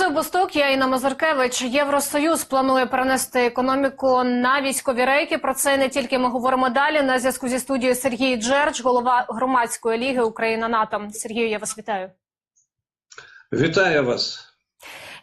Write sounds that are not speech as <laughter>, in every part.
Це Восток, я Інна Мазаркевич. Євросоюз планує перенести економіку на військові рейки. Про це не тільки ми говоримо далі. На зв'язку зі студією Сергій Джердж, голова громадської ліги Україна НАТО. Сергію, я вас вітаю. Вітаю вас.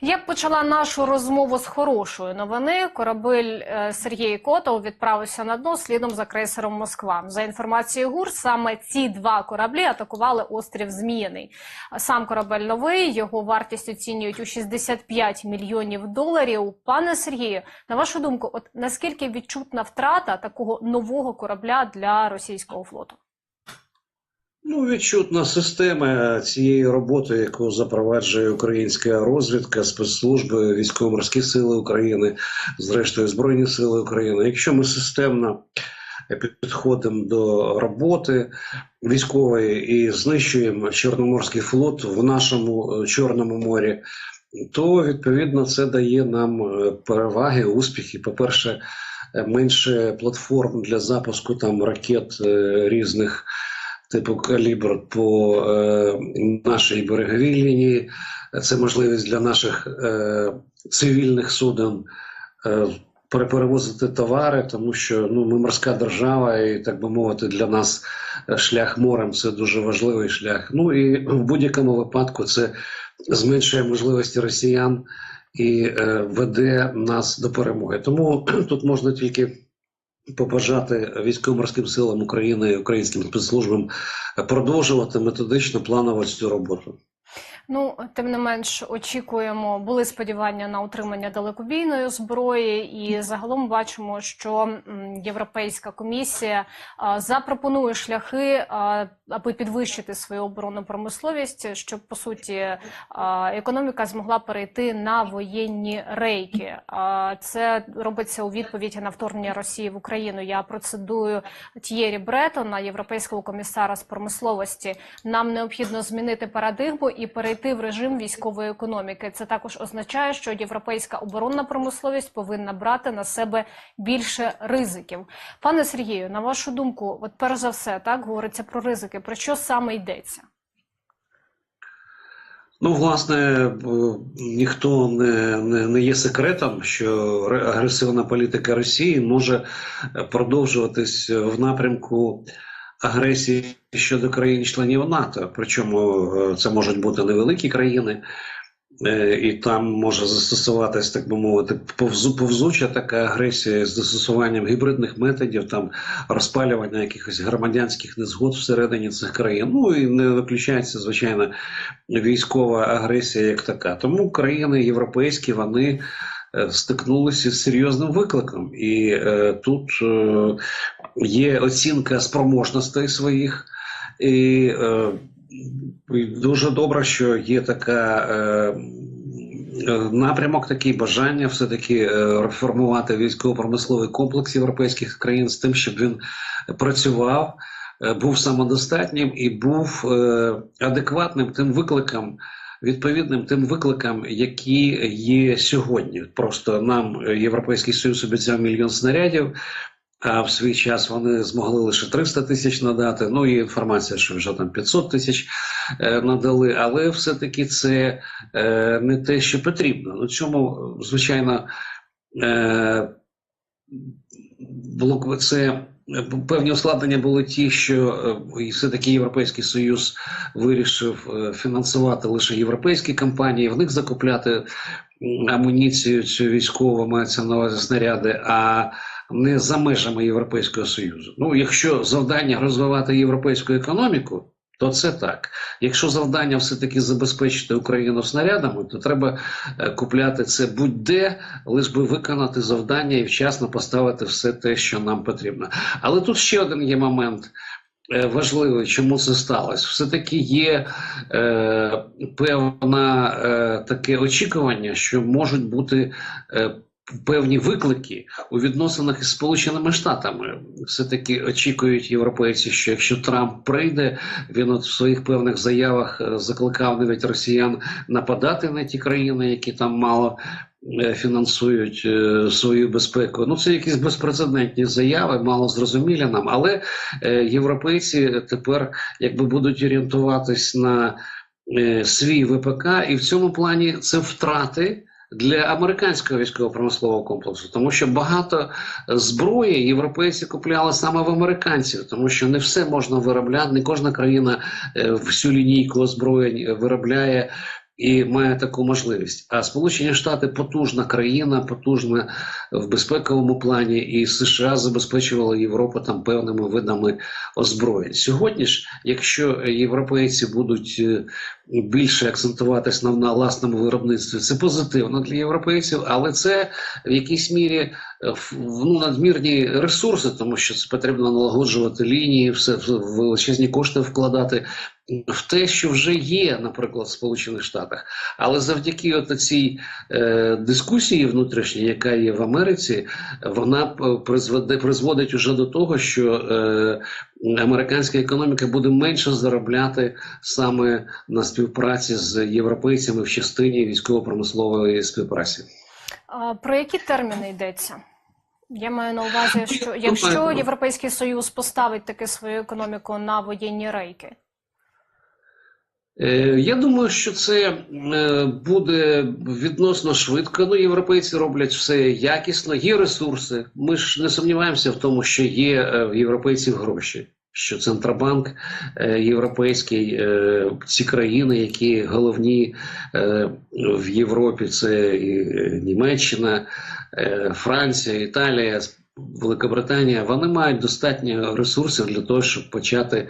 Я б почала нашу розмову з хорошої новини. Корабель е, Сергій Котов відправився на дно слідом за крейсером Москва. За інформацією ГУР, саме ці два кораблі атакували острів Зміїний. Сам корабель новий, його вартість оцінюють у 65 мільйонів доларів. Пане Сергію, на вашу думку, от наскільки відчутна втрата такого нового корабля для російського флоту? Ну, відчутна система цієї роботи, яку запроваджує українська розвідка, спецслужби, військово-морські сили України, зрештою Збройні Сили України. Якщо ми системно підходимо до роботи військової і знищуємо Чорноморський флот в нашому Чорному морі, то відповідно це дає нам переваги, успіхи. По-перше, менше платформ для запуску там ракет різних типу калібр по е, нашій береговій лінії. Це можливість для наших е, цивільних суден е, переперевозити товари, тому що ну, ми морська держава, і так би мовити, для нас шлях морем це дуже важливий шлях. Ну і в будь-якому випадку це зменшує можливості росіян і е, веде нас до перемоги. Тому <clears throat> тут можна тільки побажати військово-морським силам України і українським спецслужбам продовжувати методично планово цю роботу. Ну, тим не менш, очікуємо, були сподівання на утримання далекобійної зброї, і загалом бачимо, що Європейська комісія запропонує шляхи, аби підвищити свою оборонну промисловість, щоб по суті економіка змогла перейти на воєнні рейки. Це робиться у відповідь на вторгнення Росії в Україну. Я процедую Т'єрі Бретона, європейського комісара з промисловості. Нам необхідно змінити парадигму і перейти в режим військової економіки. Це також означає, що європейська оборонна промисловість повинна брати на себе більше ризиків. Пане Сергію, на вашу думку, от перш за все, так говориться про ризики. Про що саме йдеться? Ну, власне, ніхто не, не, не є секретом, що агресивна політика Росії може продовжуватись в напрямку агресії щодо країн-членів НАТО. Причому це можуть бути невеликі країни, і там може застосуватись, так би мовити, повзу, повзуча така агресія з застосуванням гібридних методів, там розпалювання якихось громадянських незгод всередині цих країн. Ну і не виключається звичайно військова агресія як така. Тому країни європейські вони. Стикнулися з серйозним викликом, і е, тут е, є оцінка спроможностей своїх, і, е, дуже добре, що є така е, напрямок, такий бажання все-таки е, реформувати військово-промисловий комплекс європейських країн з тим, щоб він працював, е, був самодостатнім і був е, адекватним тим викликам відповідним тим викликам, які є сьогодні. Просто нам Європейський Союз обіцяв мільйон снарядів. А в свій час вони змогли лише 300 тисяч надати. Ну і інформація, що вже там 500 тисяч е, надали, але все-таки це е, не те, що потрібно. Ну чому, звичайно, е, було це Певні ускладнення були ті, що все-таки Європейський Союз вирішив фінансувати лише європейські компанії, в них закупляти амуніцію цю військову, мається на увазі снаряди, а не за межами Європейського Союзу. Ну, якщо завдання розвивати європейську економіку, то це так. Якщо завдання все-таки забезпечити Україну снарядами, то треба купляти це будь-де, лише би виконати завдання і вчасно поставити все те, що нам потрібно. Але тут ще один є момент. Важливий, чому це сталося, все таки є е, певне е, таке очікування, що можуть бути е, певні виклики у відносинах із Сполученими Штатами. Все таки очікують європейці, що якщо Трамп прийде, він от в своїх певних заявах закликав навіть росіян нападати на ті країни, які там мало. Фінансують е, свою безпеку. Ну це якісь безпрецедентні заяви, мало зрозумілі нам. Але е, європейці тепер якби будуть орієнтуватись на е, свій ВПК, і в цьому плані це втрати. Для американського військово-промислового комплексу, тому що багато зброї європейці купляли саме в американців, тому що не все можна виробляти, не кожна країна е, всю лінійку озброєнь е, виробляє і має таку можливість. А Сполучені Штати потужна країна, потужна в безпековому плані, і США забезпечували Європу там певними видами озброєнь. Сьогодні ж, якщо європейці будуть е, більше акцентуватись на, на власному виробництві, це позитивно для європейців, але це в якійсь мірі е, ну, надмірні ресурси, тому що це потрібно налагоджувати лінії, все величезні кошти вкладати в те, що вже є, наприклад, в Сполучених Штатах. Але завдяки от цій е, дискусії внутрішній, яка є в Америці, вона призведе призводить уже до того, що е, американська економіка буде менше заробляти саме на співпраці з європейцями в частині військово-промислової співпраці. А, Про які терміни йдеться? Я маю на увазі, що якщо Європейський Союз поставить таки свою економіку на воєнні рейки, Я думаю, що це е, буде відносно швидко. Ну, європейці роблять все якісно, є ресурси. Ми ж не сумніваємося в тому, що є е, в європейців гроші. Що Центробанк е, європейський, е, ці країни, які головні е, в Європі, це і е, Німеччина, е, Франція, Італія, Великобританія, вони мають достатньо ресурсів для того, щоб почати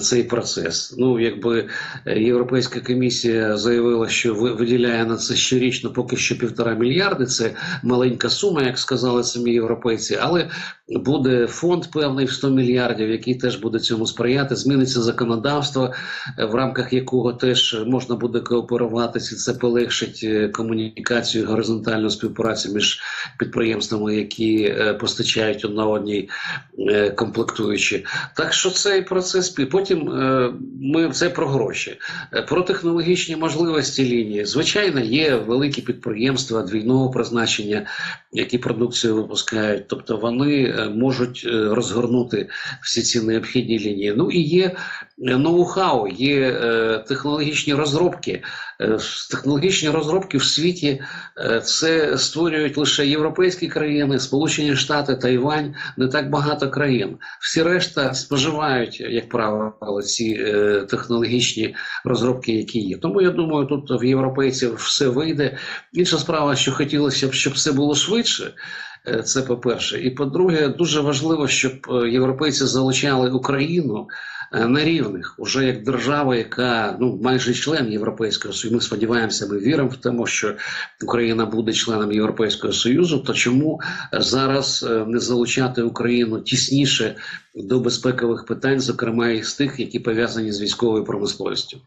цей процес. Ну, якби е, Європейська комісія заявила, що ви- виділяє на це щорічно поки що півтора мільярди. Це маленька сума, як сказали самі європейці, але буде фонд певний в 100 мільярдів, який теж буде цьому сприяти. Зміниться законодавство, е, в рамках якого теж можна буде кооперуватися. Це полегшить е, комунікацію, горизонтальну співпрацю між підприємствами, які постачають одна одній е, комплектуючі. Так що цей процес потім е, ми це про гроші, Е, про технологічні можливості лінії. Звичайно, є великі підприємства двійного призначення, які продукцію випускають. Тобто вони можуть розгорнути всі ці необхідні лінії. Ну і є ноу-хау, є технологічні розробки. Е, Технологічні розробки в світі е, це створюють лише європейські країни, Сполучені Штати, Тайвань, не так багато країн. Всі решта споживають, як правило, ці е, технологічні розробки, які є. Тому я думаю, тут в європейців все вийде. Інша справа, що хотілося б, щоб все було швидше. Е, Це по-перше, і по-друге, дуже важливо, щоб е, європейці залучали Україну е, на рівних, уже як держава, яка ну майже член Європейського Союзу. Ми сподіваємося, ми віримо в тому, що Україна буде членом Європейського Союзу. То чому зараз не залучати Україну тісніше до безпекових питань, зокрема і з тих, які пов'язані з військовою промисловістю?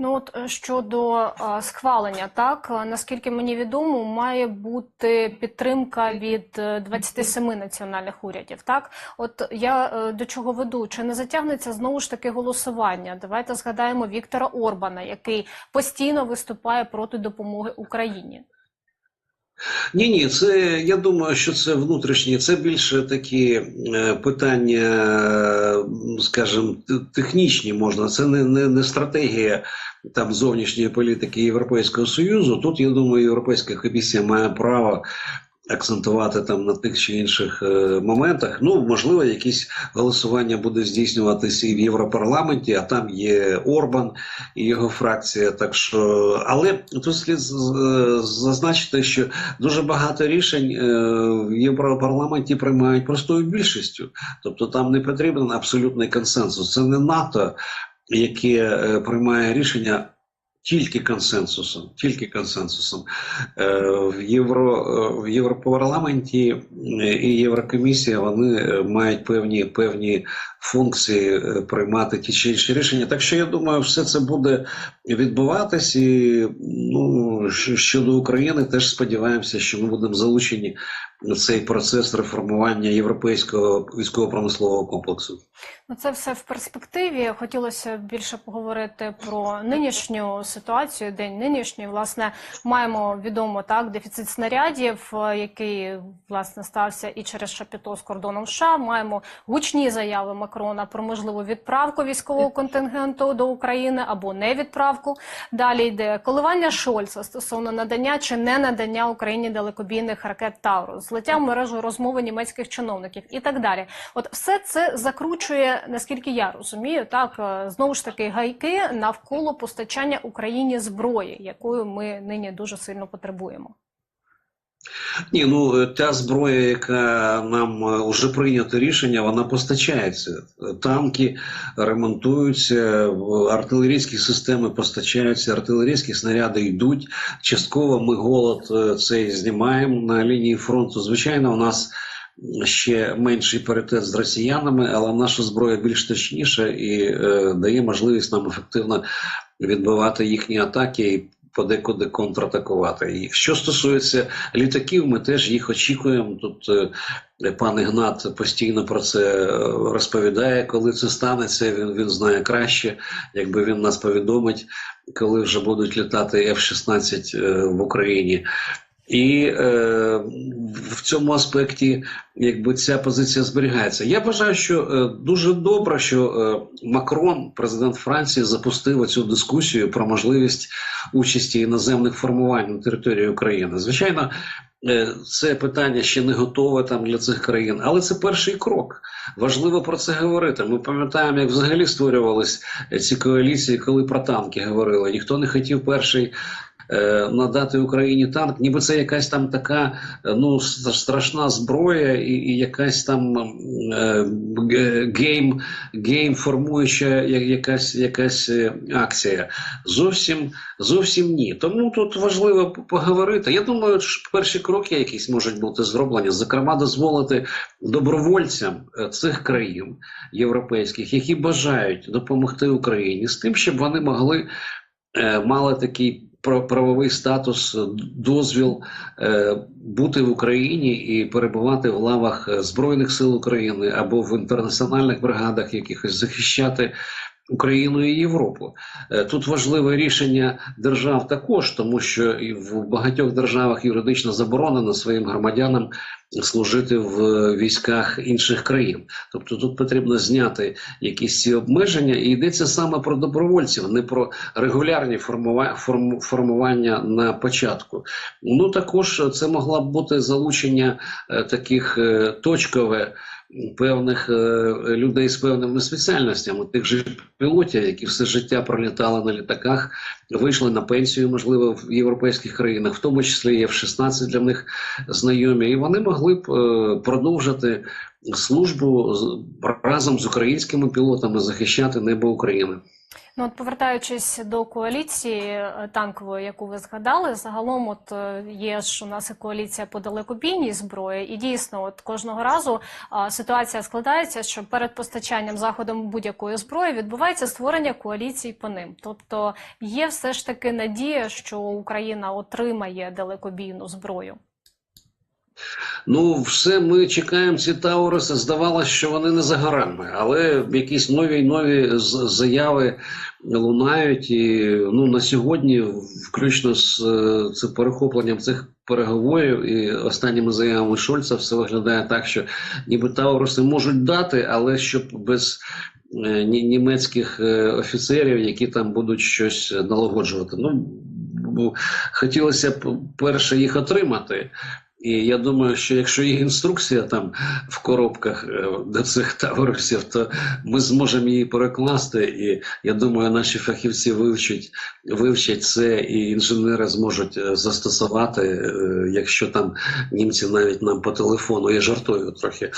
Ну от е, щодо е, схвалення, так е, наскільки мені відомо, має бути підтримка від е, 27 національних урядів. Так, от я е, до чого веду? Чи не затягнеться знову ж таки голосування? Давайте згадаємо Віктора Орбана, який постійно виступає проти допомоги Україні. Ні, ні, це я думаю, що це внутрішні, це більше такі е, питання, е, скажімо, технічні можна. Це не, не, не стратегія там зовнішньої політики Європейського Союзу. Тут я думаю, Європейська комісія має право акцентувати там на тих чи інших е, моментах. Ну, можливо, якісь голосування буде здійснюватися і в Європарламенті, а там є Орбан і його фракція. Так що, але тут слід зазначити, що дуже багато рішень е, в Європарламенті приймають простою більшістю. Тобто там не потрібен абсолютний консенсус. Це не НАТО, яке приймає рішення. Тільки консенсусом, тільки консенсусом Е, в євро е, в Європарламенті е, і Єврокомісія вони мають певні певні функції приймати ті чи інші рішення. Так що я думаю, все це буде відбуватись, і ну щодо України, теж сподіваємося, що ми будемо залучені цей процес реформування європейського військово-промислового комплексу. Ну, це все в перспективі. Хотілося більше поговорити про нинішню ситуацію, день нинішній. Власне, маємо відомо так дефіцит снарядів, е, який власне стався і через Шапіто з кордоном США. Маємо гучні заяви Макрона про можливу відправку військового контингенту до України або не відправку. Далі йде коливання Шольца стосовно надання чи не надання Україні далекобійних ракет Таурус, злиття в мережу розмови німецьких чиновників і так далі. От все це закручує, наскільки я розумію, так е, знову ж таки гайки навколо постачання Україні зброї, якою ми нині дуже сильно потребуємо. Ні, ну та зброя, яка нам вже прийнято рішення, вона постачається. Танки ремонтуються, артилерійські системи постачаються, артилерійські снаряди йдуть. Частково ми голод е, цей знімаємо на лінії фронту. Звичайно, у нас ще менший паритет з росіянами, але наша зброя більш точніша і е, дає можливість нам ефективно відбивати їхні атаки. і подекуди контратакувати. І що стосується літаків, ми теж їх очікуємо. Тут е, пан Ігнат постійно про це е, розповідає. Коли це станеться, він він знає краще, якби він нас повідомить, коли вже будуть літати F-16 е, в Україні. І е, в цьому аспекті якби ця позиція зберігається. Я вважаю, що е, дуже добре, що е, Макрон, президент Франції, запустив цю дискусію про можливість участі іноземних формувань на території України. Звичайно, е, це питання ще не готове там для цих країн, але це перший крок. Важливо про це говорити. Ми пам'ятаємо, як взагалі створювались ці коаліції, коли про танки говорили. Ніхто не хотів перший е, надати Україні танк, ніби це якась там така е, ну страшна зброя, і, і якась там е, гейм, гейм формуюча якась якась е, акція. Зовсім зовсім ні. Тому тут важливо поговорити. Я думаю, що перші кроки якісь можуть бути зроблені, зокрема, дозволити добровольцям е, цих країн європейських, які бажають допомогти Україні з тим, щоб вони могли е, мали такий правовий статус, е, дозвіл е, бути в Україні і перебувати в лавах Збройних сил України або в інтернаціональних бригадах, якихось захищати. Україну і Європу тут важливе рішення держав також, тому що і в багатьох державах юридично заборонено своїм громадянам служити в військах інших країн. Тобто тут потрібно зняти якісь ці обмеження, і йдеться саме про добровольців, не про регулярні формування на початку. Ну також це могла б бути залучення е, таких е, точкове. Певних е, людей з певними спеціальностями, тих же пілотів, які все життя пролітали на літаках, вийшли на пенсію, можливо, в європейських країнах, в тому числі є в 16 для них знайомі, і вони могли б е, продовжити службу разом з українськими пілотами захищати небо України. Ну, от повертаючись до коаліції е, танкової, яку ви згадали, загалом, от е, є ж у нас і коаліція по далекобійній зброї, і дійсно, от кожного разу а, ситуація складається, що перед постачанням заходом будь-якої зброї відбувається створення коаліції по ним. Тобто є все ж таки надія, що Україна отримає далекобійну зброю. Ну, все ми чекаємо ці Тауруси. Здавалося, що вони не за горами, але якісь нові нові заяви лунають. І ну на сьогодні, включно з цим перехопленням цих переговорів і останніми заявами Шольца, все виглядає так, що ніби Тауруси можуть дати, але щоб без е, німецьких е, офіцерів, які там будуть щось налагоджувати. Ну хотілося б перше їх отримати. І я думаю, що якщо є інструкція там в коробках е, до цих таврусів, то ми зможемо її перекласти. І я думаю, наші фахівці вивчать вивчать це, і інженери зможуть е, застосувати, е, якщо там німці навіть нам по телефону, я жартую трохи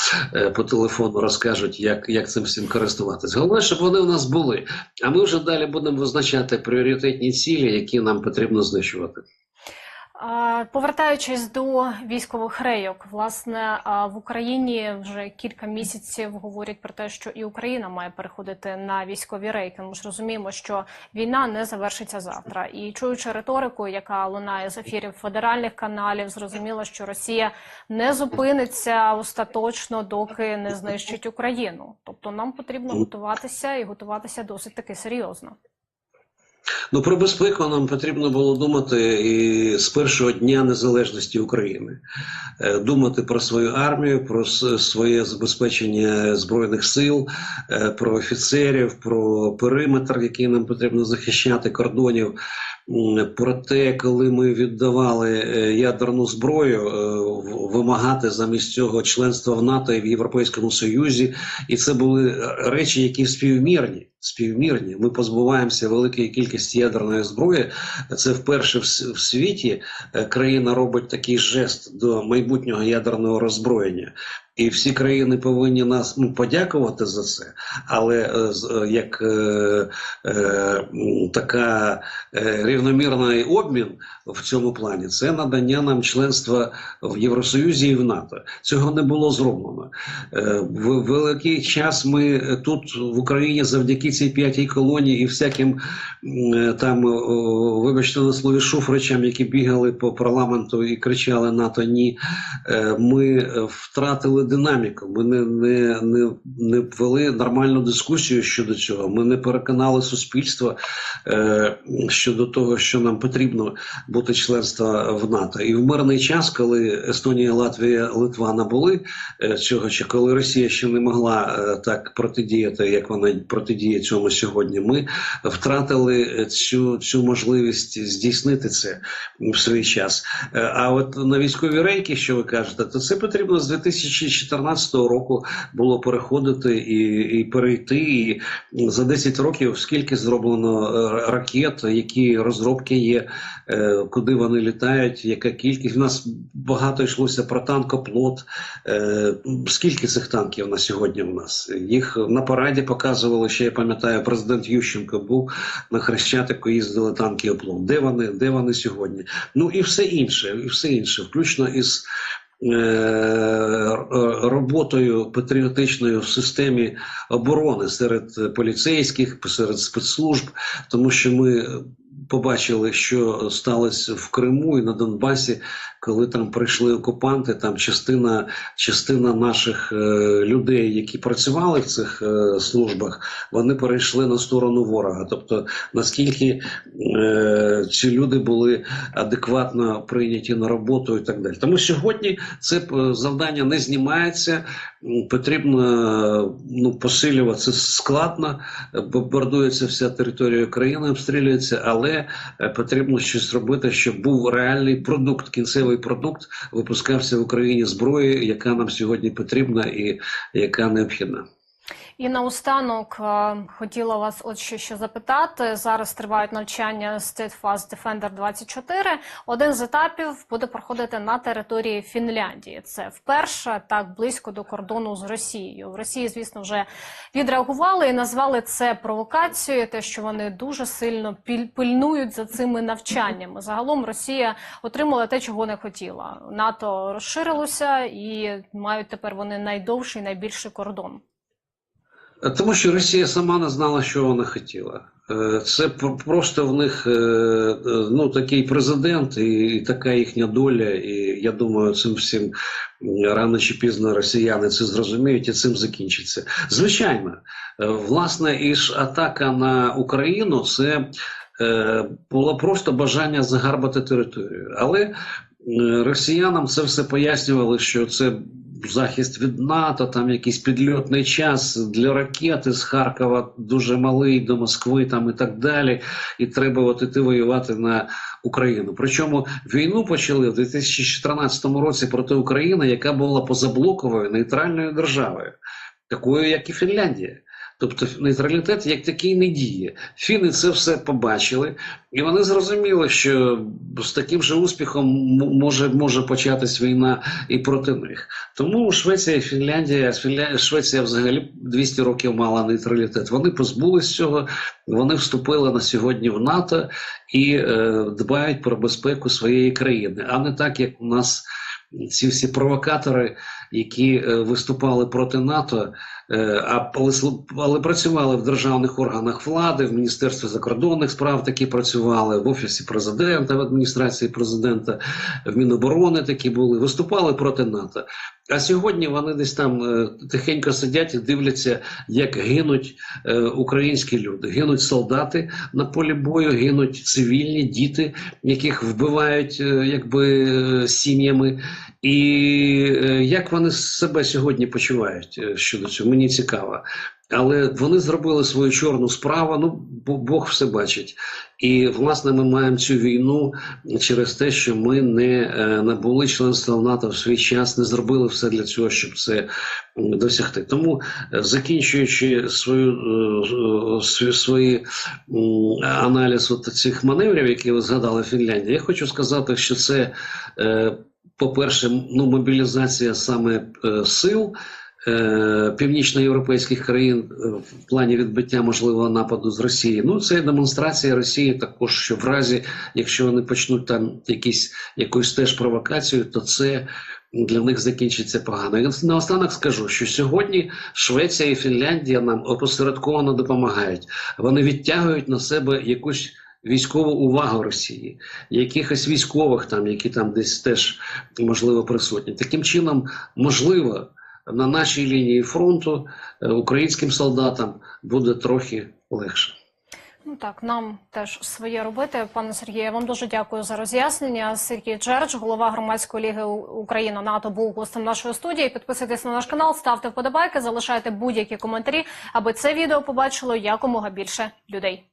по телефону розкажуть, як як цим всім користуватись. Головне, щоб вони у нас були. А ми вже далі будемо визначати пріоритетні цілі, які нам потрібно знищувати. Повертаючись до військових рейок, власне, в Україні вже кілька місяців говорять про те, що і Україна має переходити на військові рейки. Ми ж розуміємо, що війна не завершиться завтра. І чуючи риторику, яка лунає з ефірів федеральних каналів, зрозуміло, що Росія не зупиниться остаточно, доки не знищить Україну. Тобто нам потрібно готуватися і готуватися досить таки серйозно. Ну про безпеку нам потрібно було думати і з першого дня незалежності України, Е, думати про свою армію, про своє забезпечення збройних сил, е, про офіцерів, про периметр, який нам потрібно захищати кордонів. Про те, коли ми віддавали е, ядерну зброю, е, вимагати замість цього членства в НАТО і в Європейському Союзі, і це були е, речі, які співмірні. Співмірні. Ми позбуваємося великої кількості ядерної зброї. Це вперше в, світі країна робить такий жест до майбутнього ядерного роззброєння. І всі країни повинні нас ну, подякувати за це. Але е, е, як е, е, така е, рівномірний обмін в цьому плані, це надання нам членства в Євросоюзі і в НАТО. Цього не було зроблено. Е, В великий час ми е, тут в Україні завдяки цій п'ятій колонії і всяким е, там, о, вибачте на слові, шуфричам, які бігали по парламенту і кричали НАТО ні. е, Ми е, втратили динаміку. Ми не, не, не, не ввели нормальну дискусію щодо цього. Ми не переконали суспільство е, щодо того, що нам потрібно бути членства в НАТО. І в мирний час, коли Естонія, Латвія, Литва набули е, цього, чи коли Росія ще не могла е, так протидіяти, як вона протидіє цьому сьогодні, ми втратили цю, цю можливість здійснити це в свій час. Е, А от на військові рейки, що ви кажете, то це потрібно з 2014 року було переходити і, і перейти. І за 10 років скільки зроблено е, ракет, які розробки є, е, куди вони літають, яка кількість. У нас багато йшлося про танкоплот. Е, Скільки цих танків на сьогодні в нас? Їх на параді показували, ще я пам'ятаю, президент Ющенко був на Хрещатику, їздили танки оплот. Де вони, де вони сьогодні? Ну і все інше, і все інше, включно із роботою патріотичною в системі оборони серед поліцейських, серед спецслужб, тому що ми побачили, що сталося в Криму і на Донбасі, коли там прийшли окупанти, там частина, частина наших е, людей, які працювали в цих е, службах, вони перейшли на сторону ворога. Тобто, наскільки е, ці люди були адекватно прийняті на роботу і так далі. Тому сьогодні це завдання не знімається. Потрібно ну, посилювати це складно, бомбардується вся територія країни, обстрілюється, але е, потрібно щось робити, щоб був реальний продукт, кінцевий продукт випускався в Україні зброї, яка нам сьогодні потрібна і яка необхідна. І наостанок е, хотіла вас от ще, ще запитати. Зараз тривають навчання Steadfast Defender 24. Один з етапів буде проходити на території Фінляндії. Це вперше так близько до кордону з Росією. В Росії, звісно, вже відреагували і назвали це провокацією, те, що вони дуже сильно пильнують за цими навчаннями. Загалом Росія отримала те, чого не хотіла. НАТО розширилося і мають тепер вони найдовший, найбільший кордон. Тому що Росія сама не знала, що вона хотіла. Е, Це пр- просто в них е, е, ну, такий президент і, така їхня доля. І я думаю, цим всім рано чи пізно росіяни це зрозуміють і цим закінчиться. Звичайно, власне, і ж атака на Україну це було просто бажання загарбати територію. Але росіянам це все пояснювали, що це захист від НАТО, там якийсь підльотний час для ракети з Харкова дуже малий до Москви там і так далі. І треба от іти воювати на Україну. Причому війну почали в 2014 році проти України, яка була позаблоковою нейтральною державою, такою, як і Фінляндія. Тобто нейтралітет як такий не діє. Фіни це все побачили, і вони зрозуміли, що з таким же успіхом може, може початись війна і проти них. Тому Швеція і Фінляндія, Фінля... Швеція взагалі 200 років мала нейтралітет. Вони позбулись цього, вони вступили на сьогодні в НАТО і е, дбають про безпеку своєї країни, а не так, як у нас ці всі провокатори, які е, виступали проти НАТО, е, але, але працювали в державних органах влади, в Міністерстві закордонних справ такі працювали, в офісі президента, в адміністрації президента, в Міноборони такі були, виступали проти НАТО. А сьогодні вони десь там е, тихенько сидять і дивляться, як гинуть українські люди. Гинуть солдати на полі бою, гинуть цивільні діти, яких вбивають якби сім'ями. І е, як вони себе сьогодні почувають е, щодо цього, мені цікаво. Але вони зробили свою чорну справу. Ну Бог все бачить. І власне ми маємо цю війну через те, що ми не е, набули членства в НАТО в свій час, не зробили все для цього, щоб це досягти. Тому, закінчуючи свою свої, аналіз от цих маневрів, які ви згадали Фінляндії, я хочу сказати, що це, по-перше, ну, мобілізація саме е, сил. е, Північноєвропейських країн е, в плані відбиття можливого нападу з Росії. Ну це демонстрація Росії також, що в разі, якщо вони почнуть там якісь якусь теж провокацію, то це для них закінчиться погано. І наостанок скажу, що сьогодні Швеція і Фінляндія нам опосередковано допомагають. Вони відтягують на себе якусь військову увагу Росії, якихось військових там, які там десь теж можливо присутні. Таким чином, можливо, на нашій лінії фронту е, українським солдатам буде трохи легше. Ну так, нам теж своє робити. Пане Сергію, я вам дуже дякую за роз'яснення. Сергій Джердж, голова громадської ліги Україна НАТО, був гостем нашої студії. Підписуйтесь на наш канал, ставте вподобайки, залишайте будь-які коментарі, аби це відео побачило якомога більше людей.